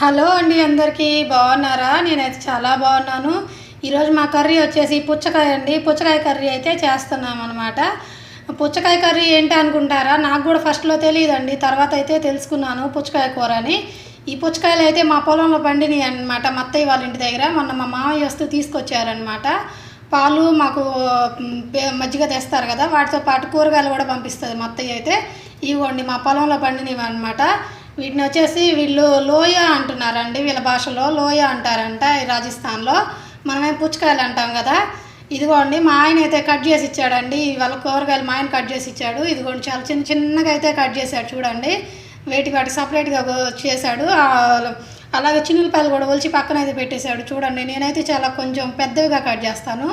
Hello అండి అందరికీ బాగున్నారా? నేనైతే చాలా బాగున్నాను. ఈరోజు మా కర్రీ వచ్చేసి పుచ్చకాయ అండి. పుచ్చకాయ కర్రీ అయితే చేస్తున్నాం అనమాట పుచ్చకాయ కర్రీ ఏంటి అనుకుంటారా? నాకు కూడా ఫస్ట్లో తెలియదండి. తర్వాత అయితే తెలుసుకున్నాను పుచ్చకాయ కూర అని. ఈ పుచ్చకాయలు అయితే మా పొలంలో పండినాయి అనమాట మత్తయ్య వాళ్ళ ఇంటి దగ్గర. మొన్న మా మామయ్య వస్తూ తీసుకొచ్చారనమాట పాలు మాకు మజ్జిగ తెస్తారు కదా వాటితో పాటు కూరగాయలు కూడా పంపిస్తుంది మత్తయ్య అత్తయ్య అయితే. ఇవ్వండి మా పొలంలో పండినవి అనమాట వీటిని వచ్చేసి వీళ్ళు లోయ అంటున్నారండి వీళ్ళ భాషలో లోయ అంటారంట ఈ రాజస్థాన్లో. మనమే పుచ్చకాయలు అంటాం కదా. ఇదిగోండి మా ఆయన అయితే కట్ చేసి ఇచ్చాడండి. వాళ్ళ కూరగాయలు మా ఆయన కట్ చేసి ఇచ్చాడు. ఇదిగోండి చాలా చిన్న చిన్నగా అయితే కట్ చేశాడు చూడండి. వేటి వాటి సపరేట్గా చేశాడు. అలాగే చిన్నపాయలు కూడా ఒలిచి పక్కన అయితే పెట్టేశాడు చూడండి. నేనైతే చాలా కొంచెం పెద్దవిగా కట్ చేస్తాను.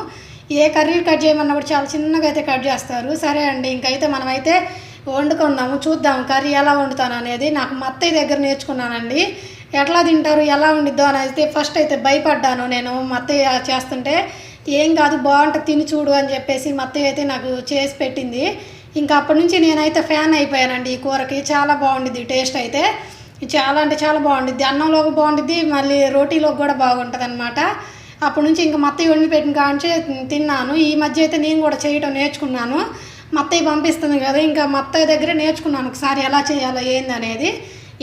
ఏ కర్రీ కట్ చేయమన్నా కూడా చాలా చిన్నగా అయితే కట్ చేస్తారు. సరే అండి ఇంకైతే మనమైతే వండుకుందాము చూద్దాం కర్రీ ఎలా వండుతాను అనేది నాకు మా అత్తయ్య దగ్గర నేర్చుకున్నానండి. ఎట్లా తింటారు ఎలా వండిద్దో అని అయితే ఫస్ట్ అయితే భయపడ్డాను నేను. మా అత్తయ్య చేస్తుంటే ఏం కాదు బాగుంటుంది తిని చూడు అని చెప్పేసి మా అత్తయ్య అయితే నాకు చేసి పెట్టింది. ఇంకా అప్పటి నుంచి నేనైతే ఫ్యాన్ అయిపోయానండి ఈ కూరకి. చాలా బాగుండిద్ది టేస్ట్ అయితే. చాలా అంటే చాలా బాగుండిద్ది. అన్నంలోకి బాగుండిద్ది మళ్ళీ రోటీలోకి కూడా బాగుంటుంది అనమాట అప్పటి నుంచి ఇంకా మత్తయ్య వండి పెట్టిన కాంచే తిన్నాను. ఈ మధ్య అయితే నేను కూడా చేయటం నేర్చుకున్నాను. మత్తయ్య పంపిస్తుంది కదా ఇంకా మత్తయ్య దగ్గరే నేర్చుకున్నాను ఒకసారి ఎలా చేయాలో ఏంది అనేది.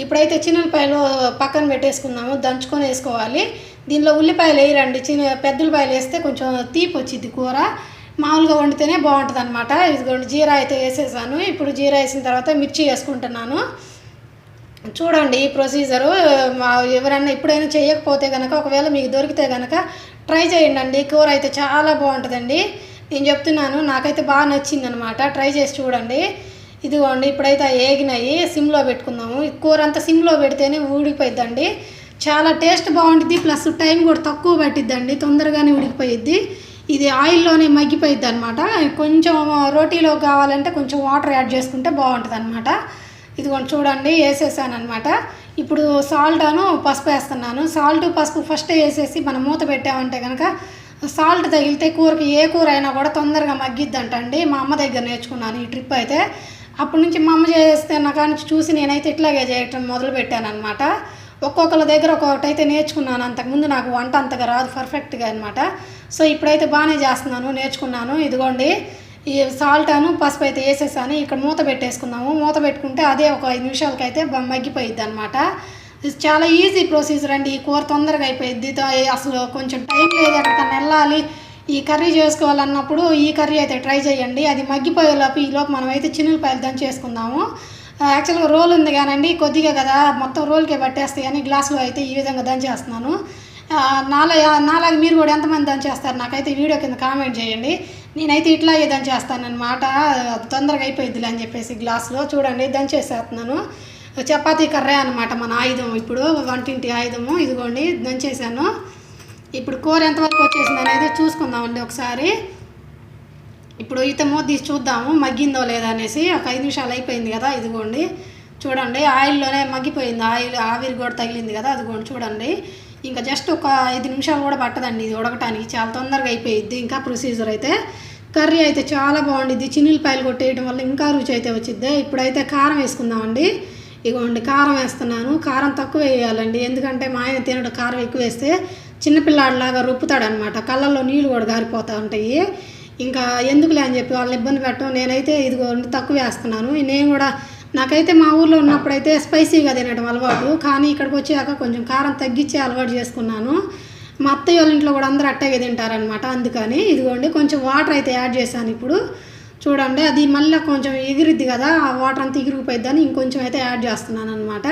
ఇప్పుడైతే చిన్నపాయలు పక్కన పెట్టేసుకున్నాము దంచుకొని వేసుకోవాలి. దీనిలో ఉల్లిపాయలు వేయరండి చిన్న పెద్ద ఉల్లిపాయలు వేస్తే కొంచెం తీపి వచ్చింది కూర. మామూలుగా వండితేనే బాగుంటుంది అనమాట ఇదిగోండి జీరా అయితే వేసేసాను. ఇప్పుడు జీరా వేసిన తర్వాత మిర్చి వేసుకుంటున్నాను. చూడండి ఈ ప్రొసీజరు మా ఎవరైనా ఎప్పుడైనా చేయకపోతే కనుక ఒకవేళ మీకు దొరికితే కనుక ట్రై చేయండి అండి. కూర అయితే చాలా బాగుంటుందండి. నేను చెప్తున్నాను నాకైతే బాగా నచ్చింది అనమాట ట్రై చేసి చూడండి. ఇదిగోండి ఇప్పుడైతే ఏగినాయి. సిమ్లో పెట్టుకుందాము. కూర అంతా సిమ్లో పెడితేనే ఊడిపోయిద్దండి. చాలా టేస్ట్ బాగుంటుంది ప్లస్ టైం కూడా తక్కువ పట్టిద్దండి. తొందరగానే ఉడికిపోయిద్ది. ఇది ఆయిల్లోనే మగ్గిపోయిద్ది అనమాట కొంచెం రోటీలో కావాలంటే కొంచెం వాటర్ యాడ్ చేసుకుంటే బాగుంటుంది అనమాట ఇదిగోండి చూడండి వేసేసాను అనమాట ఇప్పుడు సాల్ట్ అను పసుపు వేస్తున్నాను. సాల్ట్ పసుపు ఫస్ట్ వేసేసి మనం మూత పెట్టామంటే కనుక సాల్ట్ తగిలితే కూరకి ఏ కూర అయినా కూడా తొందరగా మగ్గిద్దంట అండి మా అమ్మ దగ్గర నేర్చుకున్నాను ఈ ట్రిప్ అయితే. అప్పటి నుంచి మా అమ్మ చేస్తే నా కానించి చూసి నేనైతే ఇట్లాగే చేయటం మొదలుపెట్టాను అనమాట ఒక్కొక్కరి దగ్గర ఒక్కొక్కటి అయితే నేర్చుకున్నాను. అంతకుముందు నాకు వంట అంతగా రాదు పర్ఫెక్ట్గా అనమాట సో ఇప్పుడైతే బాగానే చేస్తున్నాను నేర్చుకున్నాను. ఇదిగోండి ఈ సాల్ట్ అను పసుపు అయితే వేసేసాను. ఇక్కడ మూత పెట్టేసుకున్నాము మూత పెట్టుకుంటే అదే ఒక ఐదు నిమిషాలకైతే మగ్గిపోయిద్ది అనమాట ఇది చాలా ఈజీ ప్రొసీజర్ అండి. ఈ కూర తొందరగా అయిపోయింది అసలు కొంచెం టైం లేదు. ఎక్కడికన్నా వెళ్ళాలి. ఈ కర్రీ చేసుకోవాలన్నప్పుడు ఈ కర్రీ అయితే ట్రై చేయండి. అది మగ్గిపోయేలోపు ఈ లోపు మనం అయితే చిన్నులపాయలు యాక్చువల్గా రోల్ ఉంది కానండి. కొద్దిగా కదా. మొత్తం రోల్కే పట్టేస్తాయి కానీ గ్లాసులో అయితే ఈ విధంగా దంచేస్తున్నాను. నాలా నాలాగ మీరు కూడా ఎంతమంది దంచేస్తారు? నాకైతే వీడియో కింద కామెంట్ చేయండి. నేనైతే ఇట్లాగే దంచేస్తానమాట తొందరగా అయిపోయిద్దిలే అని చెప్పేసి గ్లాసులో చూడండి. దంచేసేస్తున్నాను. చపాతీ కర్రే అనమాట మన ఆయుధం. ఇప్పుడు వంటింటి ఆయుధము. ఇదిగోండి దంచేసాను ఇప్పుడు కూర ఎంతవరకు వచ్చేసింది అనేది చూసుకుందామండి ఒకసారి. ఇప్పుడు ఇతము తీసి చూద్దాము మగ్గిందో లేదా అనేసి ఒక ఐదు నిమిషాలు అయిపోయింది కదా ఇదిగోండి. చూడండి ఆయిల్లోనే మగ్గిపోయింది. ఆయిల్ ఆవిరి కూడా తగిలింది కదా అదిగోండి చూడండి. ఇంకా జస్ట్ ఒక ఐదు నిమిషాలు కూడా పట్టదండి ఇది ఉడకటానికి. చాలా తొందరగా అయిపోయిద్ది ఇంకా ప్రొసీజర్ అయితే. కర్రీ అయితే చాలా బాగుండిద్ది. చిన్నులపాయలు కొట్టేయడం వల్ల ఇంకా రుచి అయితే వచ్చిద్ది. ఇప్పుడైతే కారం వేసుకుందామండి. ఇగోండి కారం వేస్తున్నాను. కారం తక్కువ వేయాలండి. ఎందుకంటే మా ఆయన తినడు కారం ఎక్కువ వేస్తే చిన్నపిల్లాడిలాగా రుప్పుతాడనమాట కళ్ళల్లో నీళ్ళు కూడా గారిపోతూ ఉంటాయి. ఇంకా ఎందుకులే అని చెప్పి వాళ్ళని ఇబ్బంది పెట్టడం నేనైతే ఇదిగోండి తక్కువ వేస్తున్నాను. నేను కూడా నాకైతే మా ఊర్లో ఉన్నప్పుడైతే స్పైసీగా తినడం అలవాటు. కానీ ఇక్కడికి వచ్చాక కొంచెం కారం తగ్గించే అలవాటు చేసుకున్నాను. మా అత్తయ్య వాళ్ళ ఇంట్లో కూడా అందరూ అట్టగే తింటారనమాట. అందుకని ఇదిగోండి కొంచెం వాటర్ అయితే యాడ్ చేశాను ఇప్పుడు. చూడండి అది మళ్ళీ కొంచెం ఎగిరిద్ది కదా ఆ వాటర్ అంతా ఎగిరిపోయిద్దని ఇంకొంచెం అయితే యాడ్ చేస్తున్నాను అనమాట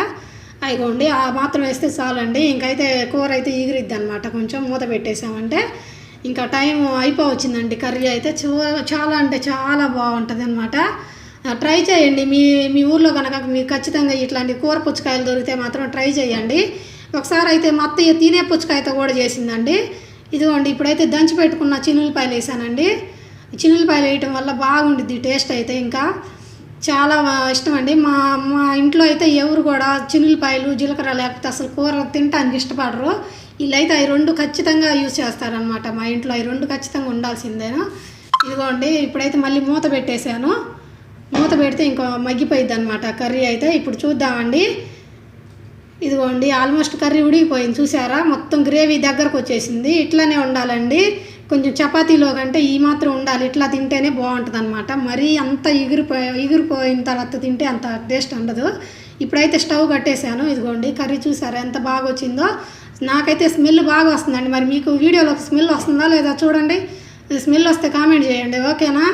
అయిగోండి ఆ మాత్రం వేస్తే చాలండి. ఇంకైతే కూర అయితే ఎగిరిద్ది అనమాట కొంచెం మూత పెట్టేసామంటే. ఇంకా టైం అయిపోవచ్చిందండి కర్రీ అయితే చూ- చాలా అంటే చాలా బాగుంటుంది అనమాట ట్రై చేయండి మీ మీ ఊర్లో కనుక మీకు ఖచ్చితంగా ఇట్లాంటి కూర పుచ్చకాయలు దొరికితే మాత్రం ట్రై చేయండి. ఒకసారి అయితే మా అత్తయ్య తినే పుచ్చకాయతో కూడా చేసిందండి. ఇదిగోండి ఇప్పుడైతే దంచి పెట్టుకున్న చిన్నులపాయలు వేసానండి. చిల్లిపాయలు వేయటం వల్ల బాగుండిద్ది టేస్ట్ అయితే ఇంకా. చాలా ఇష్టం అండి. మా మా ఇంట్లో అయితే ఎవరు కూడా చిల్లిపాయలు జీలకర్ర లేకపోతే అసలు కూర తినటానికి ఇష్టపడరు. వీళ్ళైతే అవి రెండు ఖచ్చితంగా యూజ్ చేస్తారనమాట మా ఇంట్లో అవి రెండు ఖచ్చితంగా ఉండాల్సిందేను? ఇదిగోండి ఇప్పుడైతే మళ్ళీ మూత పెట్టేశాను. మూత పెడితే ఇంకా మగ్గిపోయింది అనమాట కర్రీ అయితే. ఇప్పుడు చూద్దామండి. ఇదిగోండి ఆల్మోస్ట్ కర్రీ ఉడిగిపోయింది చూసారా? మొత్తం గ్రేవీ దగ్గరకు వచ్చేసింది. ఇట్లానే ఉండాలండి. కొంచెం చపాతీలో కంటే ఈ మాత్రం ఉండాలి. ఇట్లా తింటేనే బాగుంటుంది అనమాట మరీ అంత ఎగిరిపోయి ఎగిరిపోయిన తర్వాత తింటే అంత టేస్ట్ ఉండదు. ఇప్పుడైతే స్టవ్ కట్టేశాను. ఇదిగోండి కర్రీ చూసారా? ఎంత బాగా వచ్చిందో నాకైతే స్మెల్ బాగా వస్తుందండి. మరి మీకు వీడియోలో స్మెల్ వస్తుందా లేదా చూడండి. స్మెల్ వస్తే కామెంట్ చేయండి. ఓకేనా?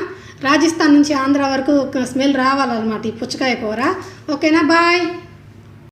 రాజస్థాన్ నుంచి ఆంధ్ర వరకు స్మెల్ రావాలన్నమాట ఈ పుచ్చకాయ కూర. ఓకేనా? బాయ్.